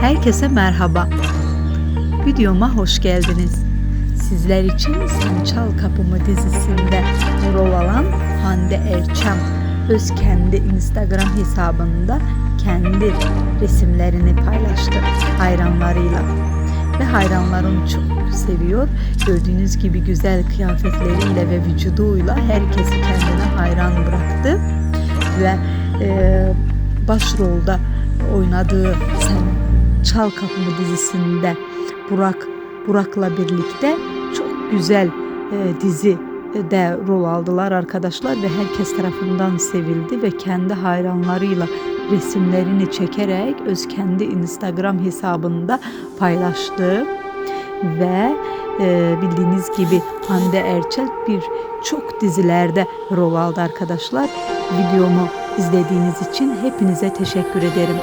Herkese merhaba. Videoma hoş geldiniz. Sizler için Sen Çal Kapımı dizisinde rol alan Hande Erçam öz kendi Instagram hesabında kendi resimlerini paylaştı hayranlarıyla. Ve hayranlar onu çok seviyor. Gördüğünüz gibi güzel kıyafetleriyle ve vücuduyla herkesi kendine hayran bıraktı. Ve e, başrolda oynadığı Sen Çal Kapımı dizisinde Burak Burak'la birlikte çok güzel e, dizi de rol aldılar arkadaşlar ve herkes tarafından sevildi ve kendi hayranlarıyla resimlerini çekerek öz kendi Instagram hesabında paylaştı ve e, bildiğiniz gibi Hande Erçel bir çok dizilerde rol aldı arkadaşlar. Videomu izlediğiniz için hepinize teşekkür ederim.